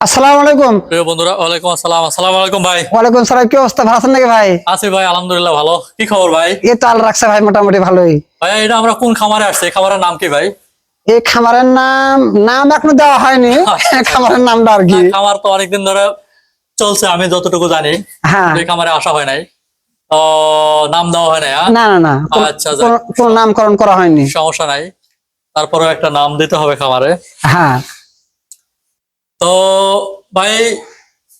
আসসালামু আলাইকুম। প্রিয় বন্ধুরা ওয়ালাইকুম আসসালাম। আসসালামু আলাইকুম ভাই। ওয়ালাইকুম সালাম কি অবস্থা? ভালো আছেন নাকি ভাই? আছি ভাই আলহামদুলিল্লাহ ভালো। কি খবর ভাই? এই তো আল রাখছে ভাই মোটামুটি ভালোই। ভাই এটা আমরা কোন খামারে আসছি? খামারের নাম কি ভাই? এই খামারের নাম নাম এখনও দেওয়া হয়নি। খামারের নামটা আর কি। খামার তো অনেকদিন ধরে চলছে আমি যতটুকু জানি। হ্যাঁ। খামারে আসা হয় নাই। তো নাম দেওয়া হয় নাই হ্যাঁ? না না না আচ্ছা, কোন নামকরণ করা হয়নি। সমস্যা নাই। তারপরেও একটা নাম দিতে হবে খামারে। হ্যাঁ। তো ভাই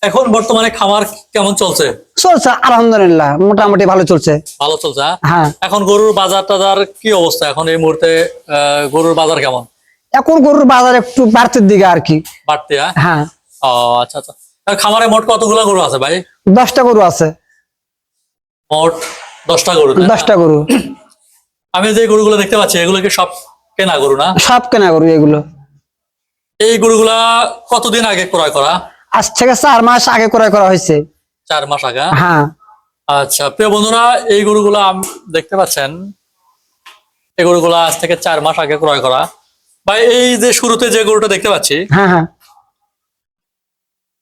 এখন বর্তমানে খামার কেমন চলছে? চলছে আলহামদুলিল্লাহ মোটামুটি ভালো চলছে। ভালো চলছে হ্যাঁ? হ্যাঁ। এখন গরুর বাজার টাজার কি অবস্থা? এখন এই মুহূর্তে গরুর বাজার কেমন? এখন গরুর বাজার একটু বাড়তির দিকে আর কি। বাড়তে হ্যাঁ? হ্যাঁ। ও আচ্ছা আচ্ছা। খামারে মোট কতগুলো গরু আছে ভাই? দশটা গরু আছে। মোট দশটা গরু দশটা গরু। আমি যে গরুগুলো দেখতে পাচ্ছি এগুলো কি সব কেনা গরু না? সব কেনা গরু এগুলো। এই গরুগুলা কতদিন আগে ক্রয় করা? আজ থেকে চার মাস আগে ক্রয় করা হয়েছে। চার মাস আগে? হ্যাঁ। আচ্ছা প্রিয় বন্ধুরা এই গরুগুলা আম- দেখতে পাচ্ছেন? এই গরুগুলা আজ থেকে চার মাস আগে ক্রয় করা। ভাই এই যে শুরুতে যে গরুটা দেখতে পাচ্ছি হ্যাঁ হ্যাঁ।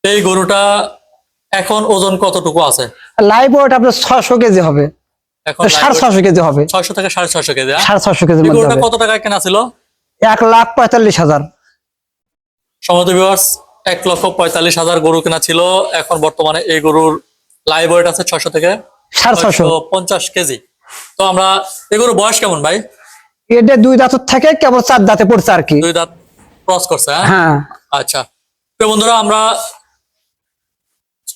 এই গরুটা এখন ওজন কতটুকু আছে? লাইভ ওয়েট আপনার ছশো কেজি হবে। এখন সাড়ে ছশো কেজি হবে। ছয়শো থেকে সাড়ে ছয়শো কেজি হ্যাঁ? সাড়ে ছশো গরুটা কত টাকায় কেনা ছিল? এক লাখ পঁয়তাল্লিশ হাজার। সমুদ্র বিভার্স এক লক্ষ পঁয়তাল্লিশ হাজার গরু কেনা ছিল। এখন বর্তমানে এই গরুর লাইভ ওয়েট আছে ছয়শো থেকে ছশো পঞ্চাশ কেজি। তো আমরা এই গরুর বয়স কেমন ভাই? এটা দুই দাঁতর থেকে কেবল চার দাঁতে পড়ছে আর কি। দুই দাঁত ক্রস করছে হ্যাঁ? হ্যাঁ। আচ্ছা। তো বন্ধুরা আমরা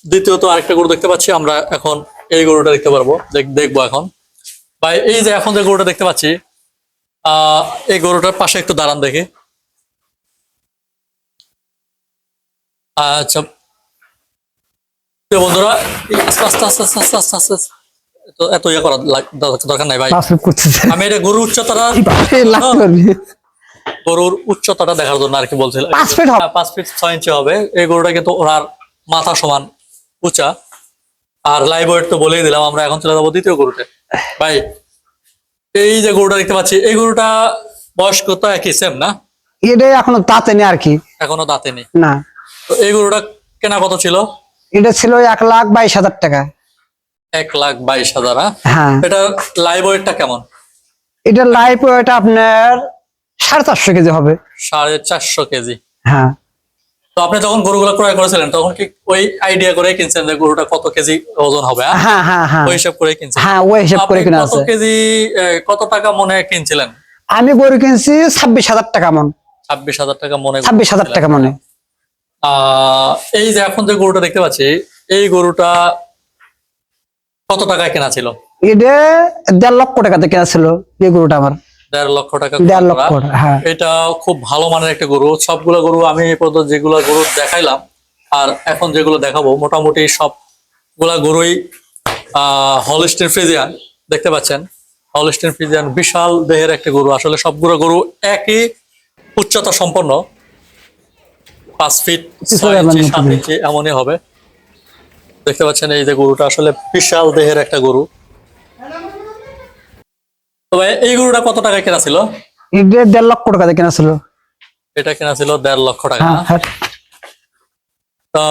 দ্বিতীয়ত আরেকটা গরু দেখতে পাচ্ছি। আমরা এখন এই গরুটা দেখতে পারব। দেখ- দেখব এখন। ভাই এই যে এখন যে গরুটা দেখতে পাচ্ছি আহ এই গরুটার পাশে একটু দাঁড়ান দেখি। আচ্ছা। বন্ধুরা আস্তে আস্তে আস্তে আস্তে আস্তে আস্তে আস্তে আস্তে। এত এত ইয়ে করার দরকার নাই ভাই। আমি এটা গরুর উচ্চতাটা গরুর উচ্চতাটা দেখার জন্য আর কি বলছিলাম পাঁচ ফিট হবে। হ্যাঁ, পাঁচ ফিট ছয় ইঞ্চি হবে। এই গরুটা কিন্তু ওনার মাথা সমান উঁচা। আর লাইভ ওয়েট তো বলেই দিলাম আমরা এখন চলে যাব দ্বিতীয় গরুতে। ভাই এই যে গরুটা দেখতে পাচ্ছি এই গরুটা বয়স্ক তো একই সেম না? এটা এখনও দাঁতে নেই আর কি। এখনও দাঁতে নেই না। তো এই গরুটা কেনা কত ছিল? এটা ছিল এক লাখ বাইশ হাজার টাকা। এক লাখ বাইশ হাজার হ্যাঁ? হ্যাঁ। এটা লাইভ ওয়েটটা কেমন? এটা লাইভ ওয়েট আপনার সাড়ে চারশো কেজি হবে। সাড়ে চারশো কেজি। হ্যাঁ। তো আপনি যখন গরুগুলো ক্রয় করেছিলেন তখন কি ওই আইডিয়া করে কিনছেন যে গরুটা কত কেজি ওজন হবে হ্যাঁ? হ্যাঁ হ্যাঁ হ্যাঁ। ওই হিসাব করে কিনছেন। হ্যাঁ ওই হিসাব করে আপনি কিনা কত আছে। কেজি কত টাকা মনে কিনছিলেন? আমি গরু কিনছি ছাব্বিশ হাজার টাকা মন। ছাব্বিশ হাজার টাকা মনে ছাব্বিশ হাজার টাকা মনে। এই যে এখন যে গরুটা দেখতে পাচ্ছি এই গরুটা কত টাকায় কেনা ছিল? এটা দেড় লক্ষ টাকাতে কেনা ছিল এই গরুটা আমার। দেড় লক্ষ টাকা দেড় লক্ষ হ্যাঁ। এটা খুব ভালো মানের একটা গরু। সবগুলো গরু আমি এই পর্যন্ত যেগুলো গরু দেখাইলাম আর এখন যেগুলো দেখাবো মোটামুটি সবগুলা গরুই হলিস্টিন ফ্রিজিয়ান দেখতে পাচ্ছেন? হলিস্টিন ফ্রিজিয়ান বিশাল দেহের একটা গরু। আসলে সবগুলো গরু একই উচ্চতা সম্পন্ন। পাঁচ ফিট ছয় ইঞ্চি সাত ইঞ্চি এমনই হবে। দেখতে পাচ্ছেন এই যে গরুটা আসলে বিশাল দেহের একটা গরু। তবে এই গরুটা কত টাকায় কেনা ছিল? দেড় লক্ষ টাকাতে কেনা ছিল। এটা কেনা ছিল দেড় লক্ষ টাকা। হ্যাঁ হ্যাঁ। তো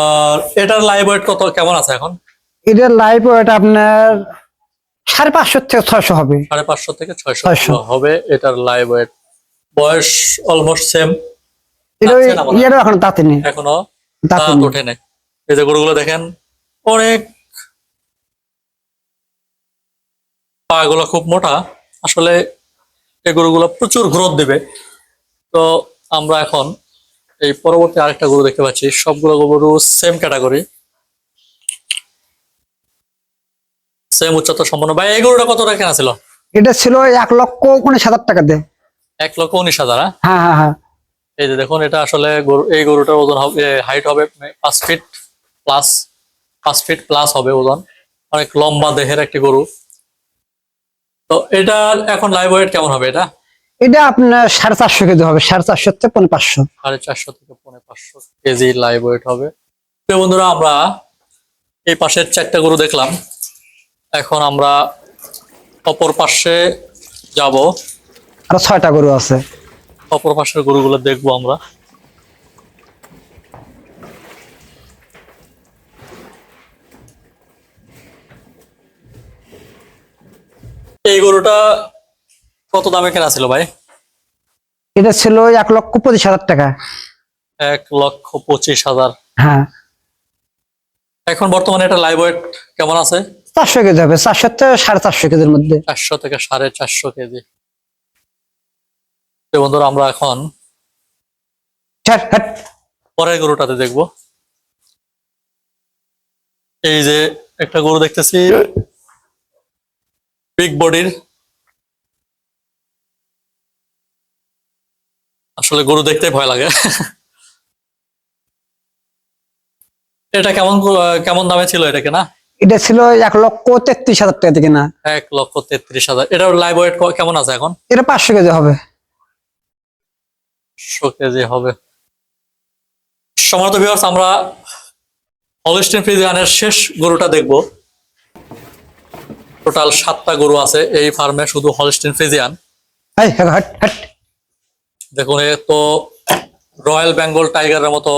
এটার লাইভ ওয়েট কত কেমন আছে এখন? এটা লাইভ ওয়েট আপনার সাড়ে পাঁচশো থেকে ছয়শো হবে। সাড়ে পাঁচশো থেকে ছয়শো হবে এটার লাইভ ওয়েট বয়স অলমোস্ট সেম এটা যাচ্ছে না। এটা এখন দাঁতে নেই। এখনও দাঁত ওঠে নাই। এই যে গরুগুলো দেখেন অনেক পা গুলো খুব মোটা। আসলে এই গরুগুলো প্রচুর গ্রোথ দিবে। তো আমরা এখন এই পরবর্তী আরেকটা গরু দেখতে পাচ্ছি। সবগুলো গরু সেম ক্যাটাগরি সেম উচ্চতা সম্পন্ন। ভাই এই গরুটা কত টাকা কেনা ছিল? এটা ছিল এক লক্ষ উনিশ হাজার টাকাতে এক লক্ষ উনিশ হাজার হ্যাঁ? হ্যাঁ হ্যাঁ হ্যাঁ। এই যে দেখুন এটা আসলে গরু এই গরুটার ওজন হবে হাইট হবে পাঁচ ফিট প্লাস পাঁচ ফিট প্লাস হবে ওজন। অনেক লম্বা দেহের একটি গরু। তো এটা এখন লাইভ ওয়েট কেমন হবে এটা? এটা আপনার সাড়ে চারশো কেজি হবে সাড়ে চারশো থেকে পনেরো পাঁচশো। সাড়ে চারশো থেকে পনেরো পাঁচশো কেজি লাইভ ওয়েট হবে। তো বন্ধুরা আমরা এই পাশের চারটা গরু দেখলাম। এখন আমরা অপর পাশে যাব। আর ছয়টা গরু আছে। অপর পাশের গরুগুলো দেখব আমরা। এই গরুটা কত দামে কেনা ছিল ভাই? এটা ছিল এক লক্ষ পঁচিশ হাজার টাকা। এক লক্ষ পঁচিশ হাজার। হ্যাঁ। এখন বর্তমানে এটা লাইভ ওয়েট কেমন আছে? চারশো কেজি হবে চারশো থেকে সাড়ে চারশো কেজির মধ্যে। চারশো থেকে সাড়ে চারশো কেজি। বন্ধুরা আমরা এখন। পরের গরুটাতে দেখব। এই যে একটা গরু দেখতেছি বিগ বডির আসলে গরু দেখতে ভয় লাগে। এটা কেমন কেমন দামে ছিল এটা কেনা? এটা ছিল এক লক্ষ তেত্রিশ হাজার টাকা থেকে না এক লক্ষ তেত্রিশ হাজার। এটার লাইভ ওয়েট কেমন আছে এখন? এটা পাঁচশো কেজি হবে। একশো কেজি হবে। সমানত ভিউয়ার্স আমরা হলিস্টিন ফ্রিজিয়ানের শেষ গরুটা দেখব। টোটাল সাতটা গরু আছে এই ফার্মে শুধু হলিস্টিন ফ্রিজিয়ান দেখুন এ তো রয়্যাল বেঙ্গল টাইগারের মতো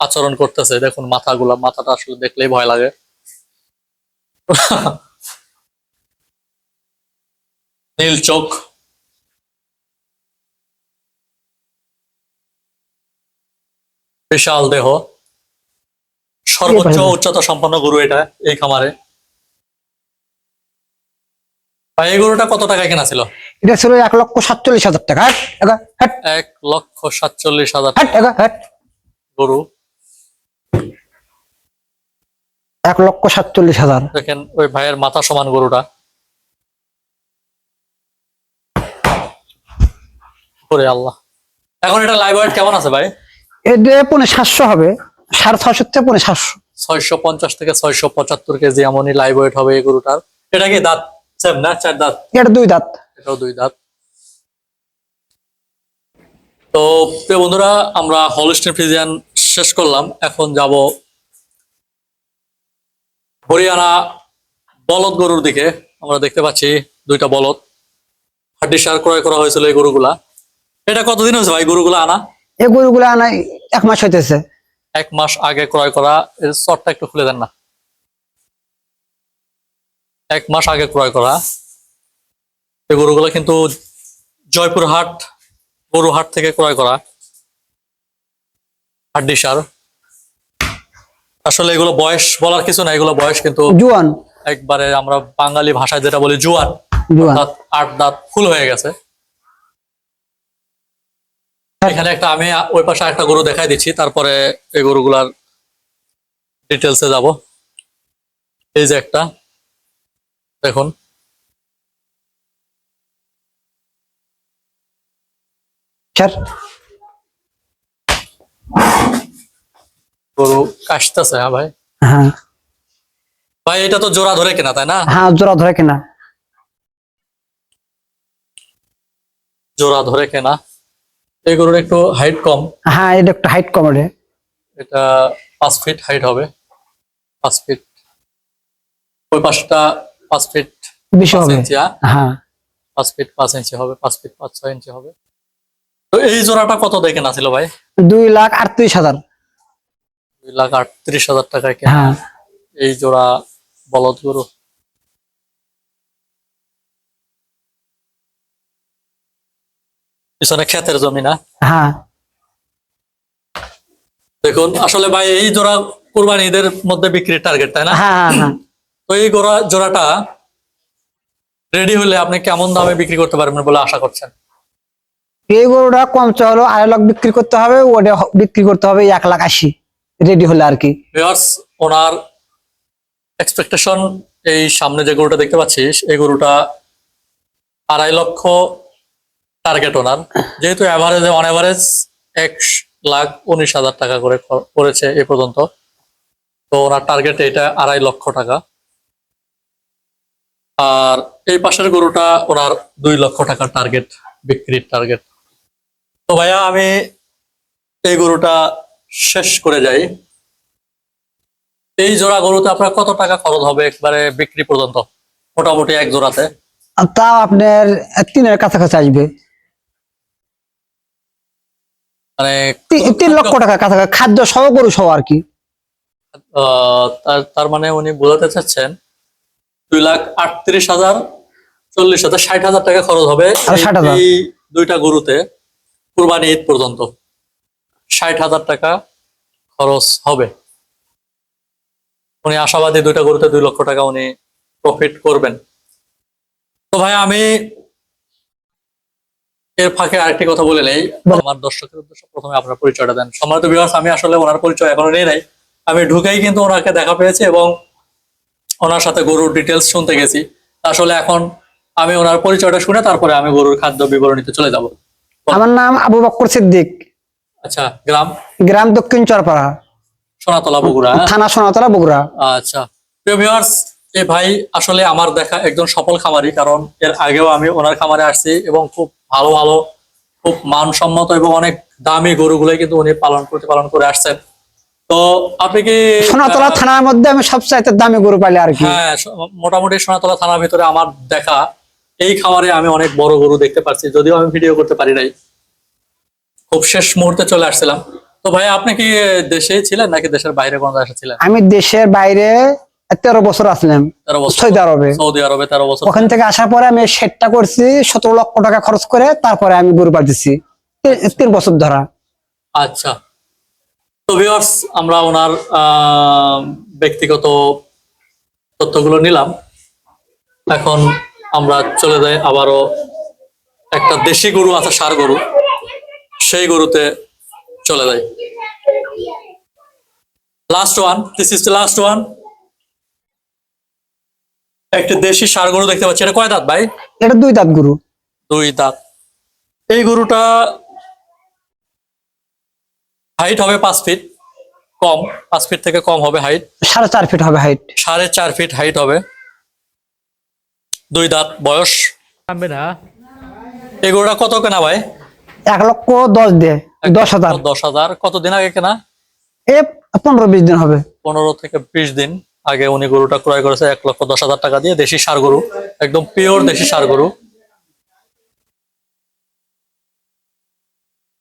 আচরণ করতেছে। দেখুন মাথাগুলা মাথাটা আসলে দেখলেই ভয় লাগে। নীল চোখ। বিশাল দেহ। সর্বোচ্চ উচ্চতা সম্পন্ন গরু এটা এই খামারে। ভাই এই গরুটা কত টাকায় কেনা ছিল? এটা ছিল এক লক্ষ সাতচল্লিশ হাজার টাকা। এগা, হাট এক লক্ষ সাতচল্লিশ হাজার এগা, হাট গরু। এক লক্ষ সাতচল্লিশ হাজার। দেখেন ওই ভাইয়ের মাথা সমান গরুটা। আল্লাহ। এখন এটা লাইভ কেমন আছে ভাই? এটা পনেরো সাতশো হবে। সাড়ে ছশো থেকে পনেরো সাতশো। ছয়শো পঞ্চাশ থেকে ছয়শো পঁচাত্তর কেজি এমনই লাইভ ওয়েট হবে এই গরুটার। এটা কি দাঁত? না? চার দাঁত? এটা দুই দাঁত। এটাও দুই দাঁত। তো প্রিয় বন্ধুরা আমরা হলিস্টিন ফ্রিজিয়ান শেষ করলাম। এখন যাব হরিয়ানা বলদ গরুর দিকে। আমরা দেখতে পাচ্ছি দুইটা বলদ। হাড্ডি সার ক্রয় করা হয়েছিল এই গরুগুলা। এটা কতদিন হয়েছে ভাই গরুগুলা আনা? এই গরুগুলো আনা এক মাস হইতেছে। এক মাস আগে ক্রয় করা এর শর্টটা একটু খুলে দেন না। এক মাস আগে ক্রয় করা। এই গরুগুলো কিন্তু জয়পুর হাট গরু হাট থেকে ক্রয় করা। হাড্ডি সার। আসলে এগুলো বয়স বলার কিছু না এগুলো বয়স কিন্তু জুয়ান। একবারে আমরা বাঙালি ভাষায় যেটা বলি জুয়ান। জুয়ান। আট দাঁত ফুল হয়ে গেছে। এখানে একটা আমি ওই পাশে একটা গরু দেখাই দিচ্ছি তারপরে এই গরুগুলার ডিটেলসে যাব। এই যে একটা দেখুন। গরু কাশতেছে হ্যাঁ ভাই? হ্যাঁ। ভাই এটা তো জোড়া ধরে কেনা তাই না? হ্যাঁ জোড়া ধরে কিনা। জোড়া ধরে কেনা। এই গরুর একটু হাইট কম। হ্যাঁ এটা একটু হাইট কমে এটা পাঁচ ফিট হাইট হবে। পাঁচ ফিট ওই পাশটা পাঁচ ফিট বেশি হবে। হ্যাঁ? হ্যাঁ। পাঁচ ফিট পাঁচ ইঞ্চি হবে পাঁচ ফিট পাঁচ ছয় ইঞ্চি হবে। তো এই জোড়াটা কত দেখে না ছিল ভাই? দুই লাখ আটত্রিশ হাজার। দুই লাখ আটত্রিশ হাজার কেনা। হ্যাঁ। এই জোড়া বলদ গরু। পিছনে ক্ষেতের জমি না? হ্যাঁ। দেখুন আসলে ভাই এই জোড়া কোরবানি ঈদের মধ্যে বিক্রির টার্গেট তাই না? হ্যাঁ হ্যাঁ হ্যাঁ। তো এই গোড়া জোড়াটা রেডি হলে আপনি কেমন দামে বিক্রি করতে পারবেন বলে আশা করছেন? এই গরুটা কম হলো আড়াই লাখ বিক্রি করতে হবে ওটা বিক্রি করতে হবে এক লাখ আশি। রেডি হলে আর কি। ওনার এক্সপেকটেশন এই সামনে যে গরুটা দেখতে পাচ্ছিস এই গরুটা আড়াই লক্ষ টার্গেট ওনার যেহেতু অ্যাভারেজে অন অ্যাভারেজ এক লাখ উনিশ হাজার টাকা করে করেছে এ পর্যন্ত। তো ওনার টার্গেট এটা আড়াই লক্ষ টাকা। আর এই পাশের গরুটা ওনার দুই লক্ষ টাকার টার্গেট বিক্রির টার্গেট তো ভাইয়া, আমি এই গরুটা শেষ করে যাই। এই জোড়া গরুতে আপনার কত টাকা খরচ হবে একবারে বিক্রি পর্যন্ত? মোটামুটি এক জোড়াতে। তাও আপনার তিনের কাছাকাছি আসবে। মানে তিন লক্ষ টাকা কাছাকাছি খাদ্য সহ গরু সহ আর কি। তার মানে উনি বোঝাতে চাচ্ছেন দুই লাখ আটত্রিশ হাজার চল্লিশ হাজার ষাট হাজার টাকা খরচ হবে এই- 60,000 এই দুইটা গরুতে কুরবানি ঈদ পর্যন্ত। ষাট হাজার টাকা খরচ হবে। উনি আশাবাদী দুইটা গরুতে দুই লক্ষ টাকা উনি প্রফিট করবেন। তো ভাই আমি এর ফাঁকে আরেকটি কথা বলে নেই। আমার দর্শকের উদ্দেশ্য প্রথমে আপনার পরিচয়টা দেন। সম্মানিত বিভাগ আমি আসলে ওনার পরিচয় এখনও নেই নাই। আমি ঢুকেই কিন্তু ওনাকে দেখা পেয়েছি এবং ওনার সাথে গরুর ডিটেলস শুনতে গেছি। আসলে এখন আমি ওনার পরিচয়টা শুনে তারপরে আমি গরুর খাদ্য বিবরণীতে চলে যাব। আমার নাম আবু বক্কর সিদ্দিক। আচ্ছা গ্রাম? গ্রাম দক্ষিণ চরপাড়া। সোনাতলা বগুড়া হ্যাঁ? থানা সোনাতলা বগুড়া। আচ্ছা। প্রিয় ভিউয়ার্স এই ভাই আসলে আমার দেখা একজন সফল খামারি কারণ এর আগেও আমি ওনার খামারে আসছি এবং খুব ভালো ভালো খুব মানসম্মত এবং অনেক দামি গরুগুলোই কিন্তু উনি পালন প্রতিপালন করে আসছেন। তো আপনি কি সোনাতলা থানার মধ্যে আমি সবচাইতে দামি গরু পাইলে আর কি। হ্যাঁ মোটামুটি সোনাতলা থানার ভিতরে আমার দেখা এই খামারে আমি অনেক বড় গরু দেখতে পাচ্ছি যদিও আমি ভিডিও করতে পারি নাই। খুব শেষ মুহূর্তে চলে আসছিলাম। তো ভাই আপনি কি দেশেই ছিলেন নাকি দেশের বাইরে কোনো দেশে ছিলেন আমি দেশের বাইরে তেরো বছর আসলাম সৌদি আরবে। সৌদি আরবে তেরো বছর ওখান থেকে আসার পরে আমি সেটটা করছি সতেরো লক্ষ টাকা খরচ করে তারপরে আমি গরু পাঠিয়েছি তিন বছর ধরা। আচ্ছা। তো ভিউয়ার্স আমরা ওনার ব্যক্তিগত তথ্যগুলো নিলাম। এখন আমরা চলে যাই আবারও একটা দেশি গরু আছে সার গরু। সেই গরুতে চলে যাই। Last one this is last one একটা দেশি সার গরু দেখতে পাচ্ছি। এটা কয় দাঁত ভাই? এটা দুই দাঁত গরু। দুই দাঁত। এই গরুটা হাইট হবে পাঁচ ফিট কম পাঁচ ফিট থেকে কম হবে হাইট সাড়ে চার ফিট হবে হাইট সাড়ে চার ফিট হাইট হবে। দুই দাঁত বয়স। এই গরুটা কত কেনা ভাই? এক লক্ষ দশ দে দশ হাজার। দশ হাজার। কতদিন আগে কেনা? এ পনেরো বিশ দিন হবে। পনেরো থেকে বিশ দিন। আগে উনি গরুটা ক্রয় করেছে এক লক্ষ দশ হাজার টাকা দিয়ে দেশি সার গরু একদম পিওর দেশি সার গরু।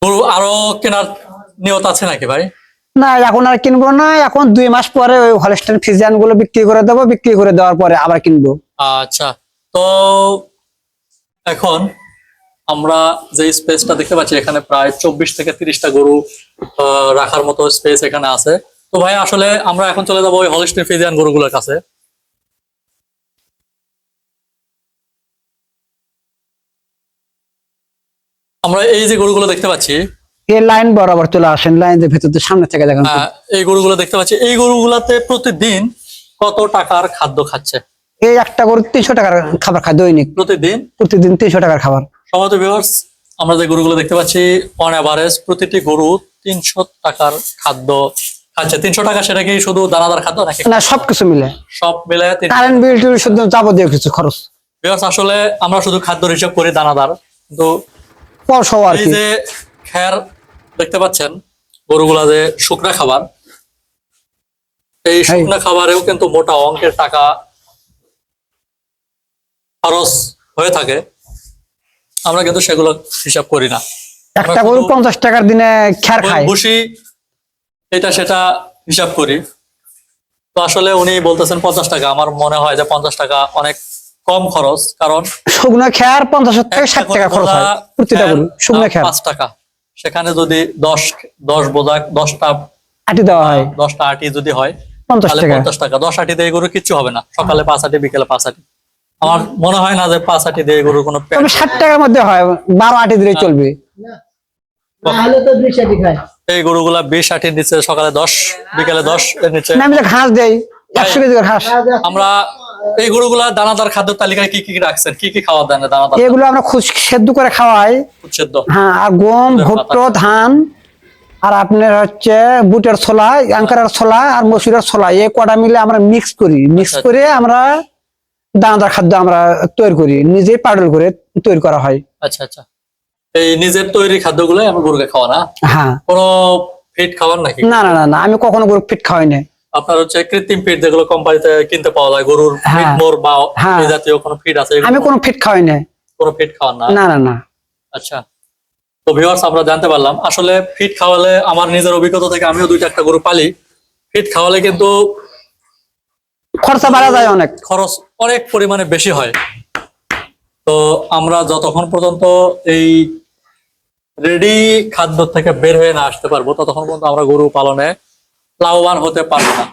গরু আরও কেনার নিয়ত আছে নাকি ভাই? না এখন আর কিনবো না এখন দুই মাস পরে ওই হলস্টেন ফিজিয়ানগুলো বিক্রি করে দেবো বিক্রি করে দেওয়ার পরে আবার কিনবো। আচ্ছা তো এখন আমরা যে স্পেসটা দেখতে পাচ্ছি এখানে প্রায় চব্বিশ থেকে তিরিশটা গরু রাখার মতো স্পেস এখানে আছে। তো ভাই আসলে আমরা এখন চলে যাব ওই হলিস্টিন ফিজিয়ান গরুগুলোর কাছে। আমরা এই যে গরুগুলো দেখতে পাচ্ছি এই লাইন বরাবর চলে আসেন লাইন যে ভেতর সামনে থেকে দেখেন। এই গরুগুলো দেখতে পাচ্ছি। এই গরুগুলাতে প্রতিদিন কত টাকার খাদ্য খাচ্ছে? এই একটা গরু তিনশো টাকার খাবার খায় দৈনিক। প্রতিদিন? প্রতিদিন তিনশো টাকার খাবার। সমত ভিউয়ার্স আমরা যে গরুগুলো দেখতে পাচ্ছি অন অ্যাভারেজ প্রতিটি গরু তিনশো টাকার খাদ্য খাচ্ছে তিনশো টাকা সেটা কি শুধু দানাদার খাদ্য নাকি? না সবকিছু মিলে। সব মিলে কারেন্ট বিল টিল শুধু যাবতীয় কিছু খরচ। ভিউয়ার্স আসলে আমরা শুধু খাদ্যর হিসাব করি দানাদার কিন্তু পরশো আর এই কি। যে খ্যার দেখতে পাচ্ছেন গরুগুলা যে শুকনা খাবার এই শুকনা খাবারেও কিন্তু মোটা অঙ্কের টাকা খরচ হয়ে থাকে। আমরা কিন্তু সেগুলো হিসাব করি না। একটা গরু পঞ্চাশ টাকার দিনে খ্যার খায়। ভুসি এটা সেটা হিসাব করি। তো আসলে উনি বলতেছেন পঞ্চাশ টাকা। আমার মনে হয় যে পঞ্চাশ টাকা অনেক কম খরচ কারণ শুকনো খেয়ার পঞ্চাশ থেকে ষাট টাকা খরচ হয়। প্রতিটা গরু খ্যার শুকনো দাম পাঁচ টাকা। সেখানে যদি দশ দশ বোঝা দশটা আটি দেওয়া হয়। দশটা আটি যদি হয় পঞ্চাশ তাহলে টাকা। পঞ্চাশ টাকা। দশ আটি দিয়ে গরু কিচ্ছু হবে না। সকালে পাঁচ আটি বিকেলে পাঁচ আটি। আমার মনে হয় না যে পাঁচ আটি দিয়ে গরুর কোনো ষাট টাকার মধ্যে হয়। বারো আটি দিলে চলবে। না তাহলে তো দুই সাথে খায়। এই গরুগুলা বিশ আটির নিচে সকালে দশ বিকেলে দশ এর নিচে। আমি ঘাস দেই একশো কেজি ঘাস। আমরা এই গরুগুলা দানাদার খাদ্য তালিকায় কি কি রাখছেন? কি কি খাবার দেন দানাদার এগুলো আমরা খুশ সেদ্ধ করে খাওয়াই। উচ্ছেদ্য হ্যাঁ আর গম ভুট্টো ধান আর আপনার হচ্ছে বুটের ছোলা আঙ্কারের ছোলা আর মসুরের ছোলা। এই কটা মিলে আমরা মিক্স করি। মিক্স আচ্ছা। করে আমরা দানাদার খাদ্য আমরা তৈরি করি। নিজেই পাউডার করে তৈরি করা হয়। আচ্ছা আচ্ছা। এই নিজের তৈরি খাদ্যগুলো আমরা গরুকে খাওয়া না। হ্যাঁ। কোনো ফিট খাবার নাকি? না না না আমি কখনো গরু ফিট খাওয়াই না আপনার হচ্ছে কৃত্রিম ফিট যেগুলো কোম্পানিতে কিনতে পাওয়া যায় গরুর হ্যাঁ। ফিট মোর বা হ্যাঁ। এই জাতীয় কোনো ফিট আছে আমি কোনো ফিট খাওয়াই না কোনো ফিট খাওয়ান না? না না না। আচ্ছা। তো ভিউয়ার্স আমরা জানতে পারলাম আসলে ফিট খাওয়ালে আমার নিজের অভিজ্ঞতা থেকে আমিও দুইটা একটা গরু পালি। ফিট খাওয়ালে কিন্তু খরচা বাড়া যায় অনেক। খরচ অনেক পরিমাণে বেশি হয়। তো আমরা যতক্ষণ পর্যন্ত এই রেডি খাদ্য থেকে বের হয়ে না আসতে পারব। ততক্ষণ পর্যন্ত আমরা গরু পালনে লাভবান হতে পারব না।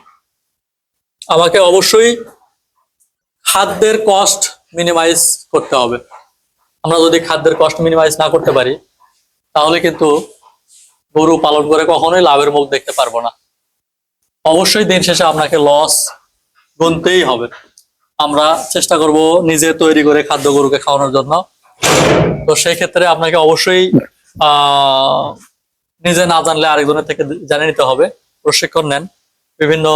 আমাকে অবশ্যই খাদ্যের কস্ট মিনিমাইজ করতে হবে। আমরা যদি খাদ্যের কস্ট মিনিমাইজ না করতে পারি, তাহলে কিন্তু গরু পালন করে কখনোই লাভের মুখ দেখতে পারব না। অবশ্যই দিন শেষে আপনাকে লস গুনতেই হবে। আমরা চেষ্টা করব নিজে তৈরি করে খাদ্য গরুকে খাওয়ানোর জন্য। তো সেই ক্ষেত্রে আপনাকে অবশ্যই নিজে না জানলে আরেকজনের থেকে জানিয়ে নিতে হবে। প্রশিক্ষণ নেন। বিভিন্ন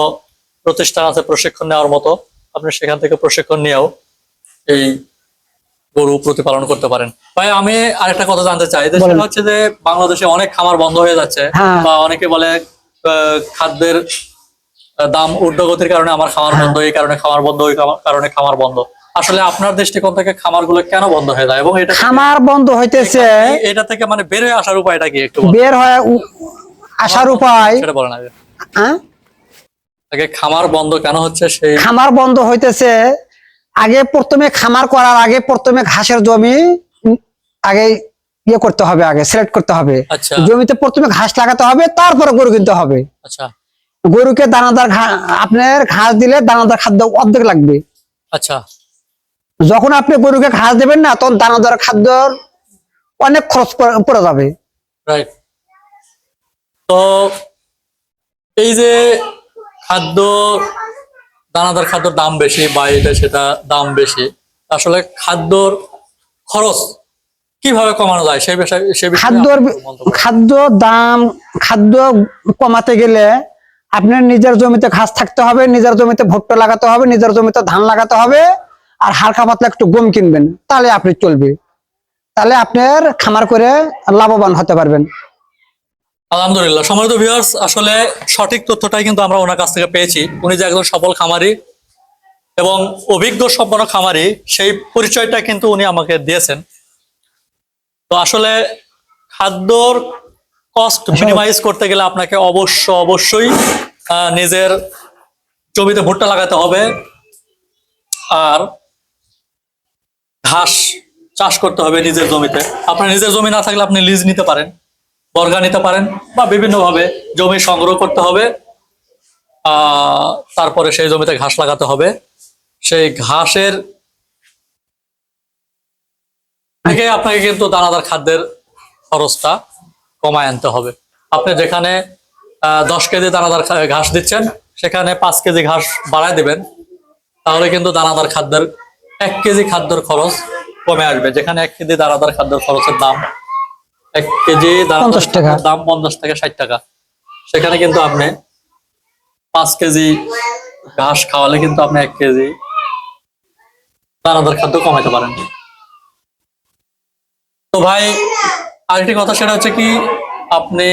প্রতিষ্ঠান আছে প্রশিক্ষণ নেওয়ার মতো। আপনি সেখান থেকে প্রশিক্ষণ নিয়েও এই গরু প্রতিপালন করতে পারেন। ভাই আমি আরেকটা কথা জানতে চাই। সেটা হচ্ছে যে বাংলাদেশে অনেক খামার বন্ধ হয়ে যাচ্ছে হ্যাঁ। বা অনেকে বলে আহ, খাদ্যের দাম ঊর্ধ্বগতির কারণে আমার খামার। বন্ধ এই কারণে খামার বন্ধ ওই কারণে খামার বন্ধ। আসলে আপনার দৃষ্টিকোণ থেকে খামারগুলো কেন বন্ধ হয়ে যায় এবং এটা খামার বন্ধ হইতেছে। এটা থেকে মানে বের হয়ে আসার উপায়টা কি একটু বের হয়ে আসার উপায় সেটা বলেন আগে। হ্যাঁ? আগে খামার বন্ধ কেন হচ্ছে সেই খামার বন্ধ হইতেছে। আগে প্রথমে খামার করার আগে প্রথমে ঘাসের জমি আগে ইয়ে করতে হবে আগে সিলেক্ট করতে হবে। আচ্ছা। জমিতে প্রথমে ঘাস লাগাতে হবে তারপরে গরু কিনতে হবে। আচ্ছা। গরুকে দানাদার আপনার ঘাস দিলে দানাদার খাদ্য অর্ধেক লাগবে। আচ্ছা। যখন আপনি গরুকে ঘাস দেবেন না তখন দানাদার খাদ্যর অনেক খরচ পড়ে- যাবে। তো এই যে খাদ্য দানাদার খাদ্যর দাম বেশি বা এটা সেটা দাম বেশি আসলে খাদ্যর খরচ কীভাবে কমানো যায় সেই সে বিষয়ে খাদ্যর খাদ্য দাম খাদ্য কমাতে গেলে আপনার নিজের জমিতে ঘাস থাকতে হবে নিজের জমিতে ভুট্টা লাগাতে হবে নিজের জমিতে ধান লাগাতে হবে। আর হালকা পাতলা একটু গম কিনবেন তাহলে আপনি চলবে। তাহলে আপনার খামার করে লাভবান হতে পারবেন। আলহামদুলিল্লাহ। সম্মানিত ভিউয়ার্স আসলে সঠিক তথ্যটাই কিন্তু আমরা ওনার কাছ থেকে পেয়েছি। উনি যে একজন সফল খামারি এবং অভিজ্ঞ সম্পন্ন খামারি সেই পরিচয়টা কিন্তু উনি আমাকে দিয়েছেন। তো আসলে খাদ্যর কস্ট মিনিমাইজ করতে গেলে আপনাকে অবশ্য অবশ্যই নিজের জমিতে ভুট্টা লাগাতে হবে। আর ঘাস চাষ করতে হবে নিজের জমিতে। আপনার নিজের জমি না থাকলে আপনি লিজ নিতে পারেন, বর্গা নিতে পারেন বা বিভিন্নভাবে জমি সংগ্রহ করতে হবে তারপরে সেই জমিতে ঘাস লাগাতে হবে। সেই ঘাসের থেকে আপনাকে কিন্তু দানাদার খাদ্যের খরচটা কমায় আনতে হবে। আপনি যেখানে দশ কেজি দানাদার ঘাস দিচ্ছেন, সেখানে পাঁচ কেজি ঘাস বাড়ায় দিবেন, তাহলে কিন্তু দানাদার খাদ্যের এক কেজি খাদ্যর খরচ কমে আসবে যেখানে এক কেজি দানাদার খাদ্যের খরচের দাম এক কেজি দানাদার 50 টাকা। দাম পঞ্চাশ থেকে ষাট টাকা সেখানে কিন্তু আপনি পাঁচ কেজি ঘাস খাওয়ালে কিন্তু আপনি এক কেজি দানাদার খাদ্য কমাইতে পারেন তো ভাই আরেকটি কথা সেটা হচ্ছে কি আপনি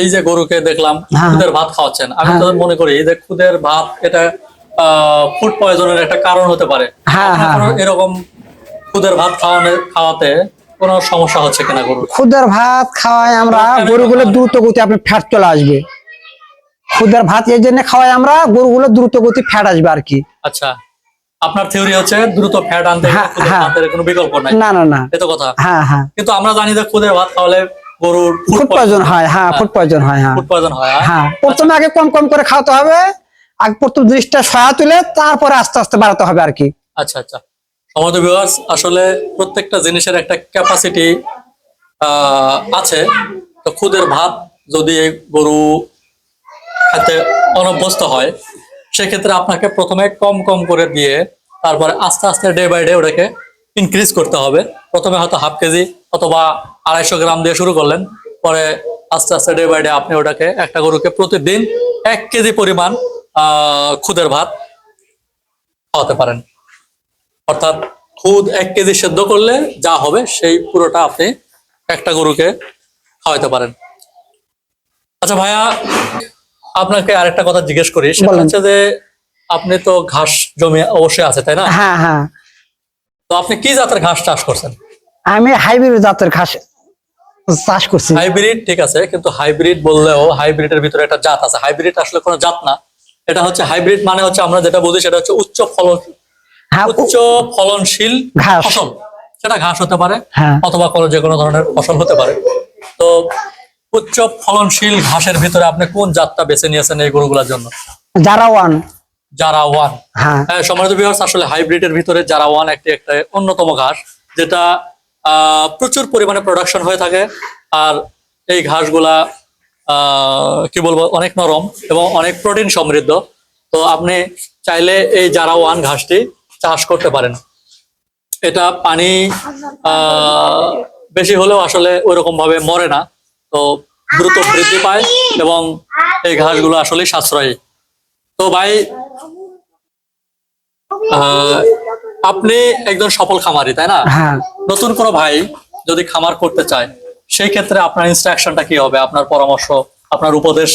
এই যে গরুকে দেখলাম হ্যাঁ। খুদের ভাত খাওয়াচ্ছেন আমি হ্যাঁ। তো মনে করি যে খুদের ভাত এটা ফুড পয়জনের একটা কারণ হতে পারে। হ্যাঁ, হ্যাঁ, হ্যাঁ। এরকম খুদের ভাত খাওয়ানো খাওয়াতে কোনো সমস্যা হচ্ছে কিনা গরুর? খুদের ভাত খাওয়াই আমরা গরুগুলো দ্রুত গতি আপনি ফ্যাট চলে আসবে। খুদের ভাত এই জন্য খাওয়াই আমরা গরুগুলো দ্রুত গতি ফ্যাট আসবে আর কি। আচ্ছা আপনার থিওরি হচ্ছে দ্রুত ফ্যাট আনতে হ্যাঁ, হ্যাঁ। ভাতের কোনো বিকল্প নাই। না না না। এ তো কথা। হ্যাঁ হ্যাঁ। কিন্তু আমরা জানি যে খুদের ভাত খাওয়ালে গরুর ফুড পয়জন হয় হ্যাঁ ফুড পয়জন হয় হ্যাঁ। ফুড পয়জন হয় হ্যাঁ? হ্যাঁ প্রথমে আগে কম কম করে খাওয়াতে হবে। আগে প্রথম জিনিসটা সয়া তুলে তারপরে আস্তে আস্তে বাড়াতে হবে আর কি। আচ্ছা আচ্ছা। সমাজ ভিউয়ার্স আসলে প্রত্যেকটা জিনিসের একটা ক্যাপাসিটি আছে। তো খুদের ভাত যদি গরু খেতে অনভ্যস্ত হয়, সেক্ষেত্রে আপনাকে প্রথমে কম কম করে দিয়ে তারপরে আস্তে আস্তে ডে বাই ডে ওটাকে ইনক্রিজ করতে হবে। প্রথমে হয়তো হাফ কেজি অথবা আড়াইশো গ্রাম দিয়ে শুরু করলেন। পরে আস্তে আস্তে ডে বাই ডে আপনি ওটাকে একটা গরুকে প্রতিদিন এক কেজি পরিমাণ খুদের ভাত খাওয়াতে পারেন। অর্থাৎ খুদ এক কেজি সেদ্ধ করলে যা হবে সেই পুরোটা আপনি একটা গরুকে খাওয়াতে পারেন। আচ্ছা ভাইয়া আপনাকে আরেকটা কথা জিজ্ঞেস করি সেটা হচ্ছে যে আপনি তো ঘাস জমি অবশ্যই আছে তাই না? হ্যাঁ হ্যাঁ। তো আপনি কি জাতের ঘাস চাষ করছেন? আমি হাইব্রিড জাতের ঘাস চাষ করছি। হাইব্রিড ঠিক আছে কিন্তু হাইব্রিড বললেও হাইব্রিডের ভিতরে একটা জাত আছে। হাইব্রিড আসলে কোনো জাত না এটা হচ্ছে হাইব্রিড মানে হচ্ছে আমরা যেটা বুঝি সেটা হচ্ছে উচ্চ ফলন হ্যাঁ উচ্চ ফলনশীল ফসল। সেটা ঘাস হতে পারে হ্যাঁ। অথবা কোনো যে কোনো ধরনের ফসল হতে পারে। তো উচ্চ ফলনশীল ঘাসের ভিতরে আপনি কোন জাতটা বেছে নিয়েছেন এই গরুগুলোর জন্য? যারা ওয়ান। যারা ওয়ান। হ্যাঁ। হ্যাঁ সম্মানিত ভিউয়ার্স আসলে হাইব্রিডের ভিতরে যারা ওয়ান একটি একটা অন্যতম ঘাস যেটা আহ, প্রচুর পরিমাণে প্রোডাকশন হয়ে থাকে। আর এই ঘাসগুলা কি বলব অনেক নরম এবং অনেক প্রোটিন সমৃদ্ধ। তো আপনি চাইলে এই যারা ওয়ান ঘাসটি চাষ করতে পারেন। এটা পানি বেশি হলেও আসলে ওইরকম ভাবে মরে না। তো দ্রুত বৃদ্ধি পায় এবং এই ঘাসগুলো আসলে সাশ্রয়ী। তো ভাই আহ, আপনি একজন সফল খামারি তাই না? হ্যাঁ। নতুন কোনো ভাই যদি খামার করতে চায় সেই ক্ষেত্রে আপনার ইনস্ট্রাকশনটা কি হবে? আপনার পরামর্শ আপনার উপদেশ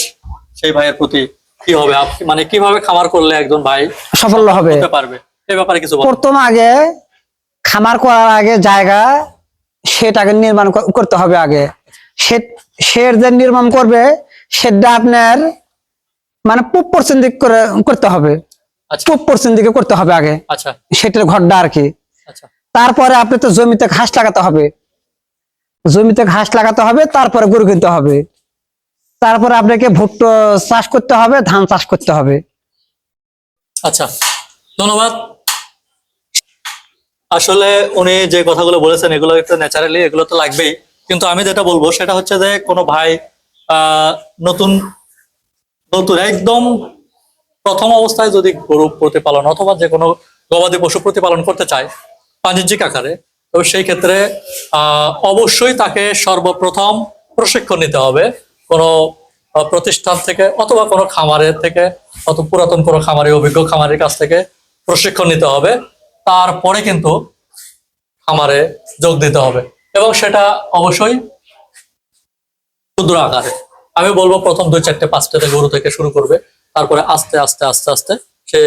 সেই ভাইয়ের প্রতি কি হবে? মানে কীভাবে খামার করলে একজন ভাই সাফল্য হবে? পারবে? এই ব্যাপারে কিছু প্রথম আগে খামার করার আগে জায়গা সেটাকে নির্মাণ করতে হবে আগে। সে- সের যে নির্মাণ করবে সেটা আপনার মানে পূব পশ্চিম দিক করে করতে হবে। আচ্ছা। পূব পশ্চিম দিকে করতে হবে আগে। আচ্ছা। সেটার ঘরটা আর কি। আচ্ছা। তারপরে আপনি তো জমিতে ঘাস লাগাতে হবে। জমিতে ঘাস লাগাতে হবে, তারপরে গরু কিনতে হবে। তারপরে আপনাকে ভুট্টো চাষ করতে হবে, ধান চাষ করতে হবে। আচ্ছা ধন্যবাদ। আসলে উনি যে কথাগুলো বলেছেন, এগুলো তো ন্যাচারালি এগুলো তো লাগবেই। কিন্তু আমি যেটা বলব, সেটা হচ্ছে যে কোনো ভাই নতুন নতুন, একদম প্রথম অবস্থায় যদি গরু প্রতিপালন অথবা যে কোনো গবাদি পশু প্রতিপালন করতে চায়, বাণিজ্যিক আকারে তবে সেই ক্ষেত্রে অবশ্যই তাকে সর্বপ্রথম প্রশিক্ষণ নিতে হবে কোনো প্রতিষ্ঠান থেকে অথবা কোনো খামারের থেকে অত পুরাতন কোনো খামারি, অভিজ্ঞ খামারের কাছ থেকে প্রশিক্ষণ নিতে হবে। তারপরে কিন্তু খামারে যোগ দিতে হবে এবং সেটা অবশ্যই ক্ষুদ্র আকারে। আমি বলব প্রথম দুই, চারটে পাঁচটাতে গরু থেকে শুরু করবে, তারপরে আস্তে আস্তে আস্তে আস্তে সে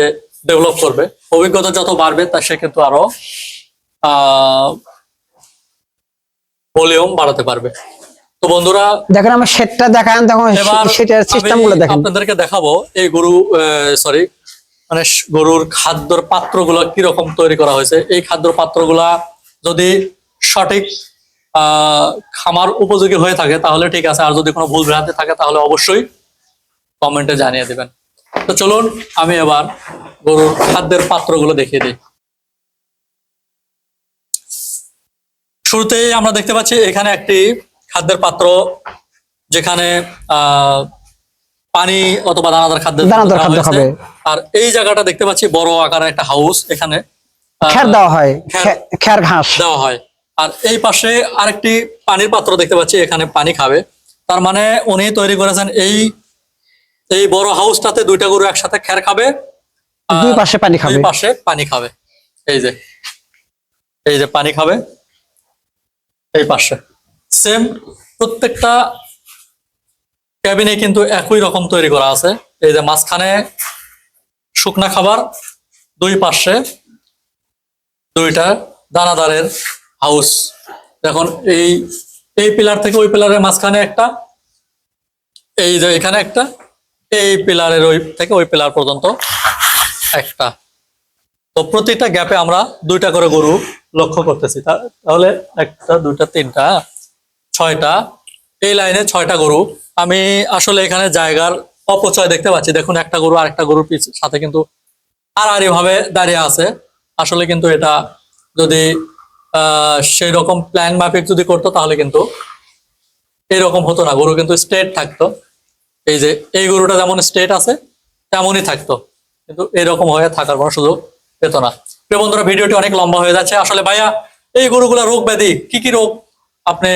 ডেভেলপ করবে। অভিজ্ঞতা যত বাড়বে তা সে কিন্তু আরও ভলিউম বাড়াতে পারবে। তো বন্ধুরা দেখেন আমার সেটটা দেখান তখন সেটার সিস্টেমগুলো দেখেন। আপনাদেরকে দেখাবো এই গরু সরি মানে গরুর খাদ্যর পাত্রগুলো কীরকম তৈরি করা হয়েছে। এই খাদ্যর পাত্রগুলা যদি সঠিক আহ, খামার উপযোগী হয়ে থাকে তাহলে ঠিক আছে। আর যদি কোনো ভুল ভ্রান্তি থাকে তাহলে অবশ্যই কমেন্টে জানিয়ে দিবেন। তো চলুন আমি এবার গরুর খাদ্যের পাত্রগুলো দেখিয়ে দিই। শুরুতেই আমরা দেখতে পাচ্ছি এখানে একটি খাদ্যের পাত্র যেখানে আহ পানি অথবা দানাদার খাদ্য দানাদার খাদ্য খাবে। আর এই জায়গাটা দেখতে পাচ্ছি বড় আকারের একটা হাউস এখানে। খ্যার দেওয়া হয় খ্যার। ঘাস। দেওয়া হয়। আর এই পাশে আরেকটি পানির পাত্র দেখতে পাচ্ছি এখানে পানি খাবে। তার মানে উনি তৈরি করেছেন এই এই বড় হাউসটাতে দুইটা গরু একসাথে খ্যার খাবে। দুই পাশে পানি খাবে। দুই পাশে পানি খাবে। এই যে এই যে পানি খাবে। এই পাশে। সেম প্রত্যেকটা ক্যাবিনে কিন্তু একই রকম তৈরি করা আছে। এই যে মাঝখানে শুকনা খাবার, দুই পাশে দুইটা দানাদারের হাউস এখন এই এই পিলার থেকে ওই পিলারের মাঝখানে একটা, এই যে এখানে একটা, এই পিলারের ওই থেকে ওই পিলার পর্যন্ত একটা। তো প্রতিটা গ্যাপে আমরা দুইটা করে গরু লক্ষ্য করতেছি। তাহলে একটা, দুইটা, তিনটা, ছয়টা, এই লাইনে ছয়টা গরু। আমি আসলে এখানে জায়গার অপচয় দেখতে পাচ্ছি। দেখুন, একটা গরু আরেকটা গরুর পিছ- সাথে কিন্তু আড়াআড়ি ভাবে দাঁড়িয়ে আছে। আসলে কিন্তু এটা যদি সেই রকম প্ল্যান মাফিক যদি করতো, তাহলে কিন্তু এরকম হতো না। গরু কিন্তু স্ট্রেট থাকতো। এই যে, এই গরুটা যেমন স্ট্রেট আছে, তেমনই থাকতো। কিন্তু এরকম হয়ে থাকার কোনো সুযোগ পেত না। প্রিয় বন্ধুরা ভিডিওটি অনেক লম্বা হয়ে যাচ্ছে। আসলে ভাইয়া এই গরুগুলা রোগ ব্যাধি কি কি রোগ আপনি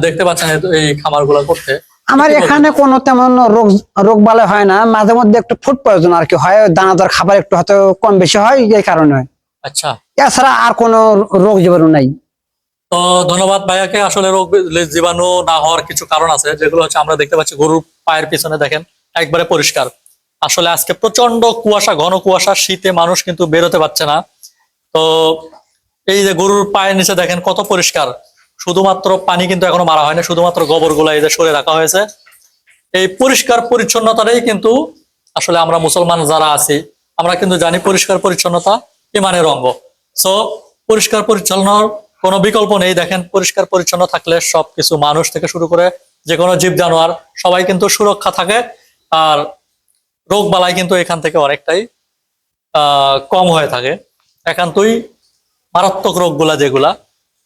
দেখতে পাচ্ছেন এই- খামারগুলা করতে? আমার? এখানে কোনো তেমন রোগ রোগ বালে হয় না। মাঝে মধ্যে একটু ফুড প্রয়োজন আর কি হয়। দানাদার খাবার একটু হয়তো কম বেশি হয় এই কারণে আচ্ছা। এছাড়া আর কোনো রোগ জীবাণু নাই। তো ধন্যবাদ ভাইয়াকে। আসলে রোগ জীবাণু না হওয়ার কিছু কারণ আছে যেগুলো হচ্ছে আমরা দেখতে পাচ্ছি। গরুর পায়ের পিছনে দেখেন একবারে পরিষ্কার। আসলে আজকে প্রচণ্ড কুয়াশা, ঘন কুয়াশা, শীতে মানুষ কিন্তু বেরোতে পারছে না। তো এই যে গরুর পায়ের নিচে দেখেন কত পরিষ্কার। শুধুমাত্র পানি কিন্তু এখনও মারা হয়নি, শুধুমাত্র গোবরগুলা এই যে সরে রাখা হয়েছে। এই পরিষ্কার পরিচ্ছন্নতাটাই কিন্তু আসলে আমরা মুসলমান যারা আছি, আমরা কিন্তু জানি পরিষ্কার পরিচ্ছন্নতা ইমানের অঙ্গ। সো পরিষ্কার পরিচ্ছন্ন কোনো বিকল্প নেই। দেখেন পরিষ্কার পরিচ্ছন্ন থাকলে সবকিছু মানুষ থেকে শুরু করে যে কোনো জীব জানোয়ার সবাই কিন্তু সুরক্ষা থাকে। আর রোগ বালাই কিন্তু এখান থেকে অনেকটাই কম হয়ে থাকে। একান্তই মারাত্মক রোগগুলা যেগুলা,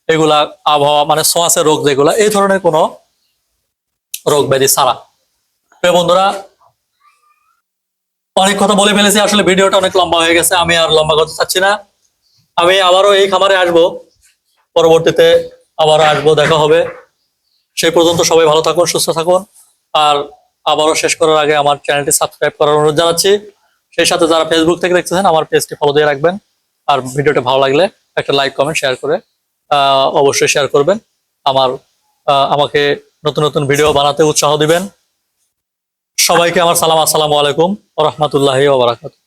এগুলা আবহাওয়া মানে সোয়াসের রোগ যেগুলা, এই ধরনের কোনো রোগ ব্যাধি ছাড়া। বন্ধুরা, অনেক কথা বলে ফেলেছি, আসলে ভিডিওটা অনেক লম্বা হয়ে গেছে, আমি আর লম্বা করতে চাচ্ছি না। আমি আবারও এই খামারে আসব, পরবর্তীতে আবারও আসব, দেখা হবে। সেই পর্যন্ত সবাই ভালো থাকুন, সুস্থ থাকুন, আর আবারও শেষ করার আগে আমার চ্যানেলটি সাবস্ক্রাইব করার অনুরোধ জানাচ্ছি। সেই সাথে যারা ফেসবুক থেকে দেখতেছেন, আমার পেজটি ফলো দিয়ে রাখবেন। আর ভিডিওটা ভালো লাগলে একটা লাইক কমেন্ট শেয়ার করে অবশ্যই শেয়ার করবেন। আমার আমাকে নতুন নতুন ভিডিও বানাতে উৎসাহ দিবেন। সবাইকে আমার সালাম, আসসালামু আলাইকুম রহমতুল্লাহি ওবরাকাতুহ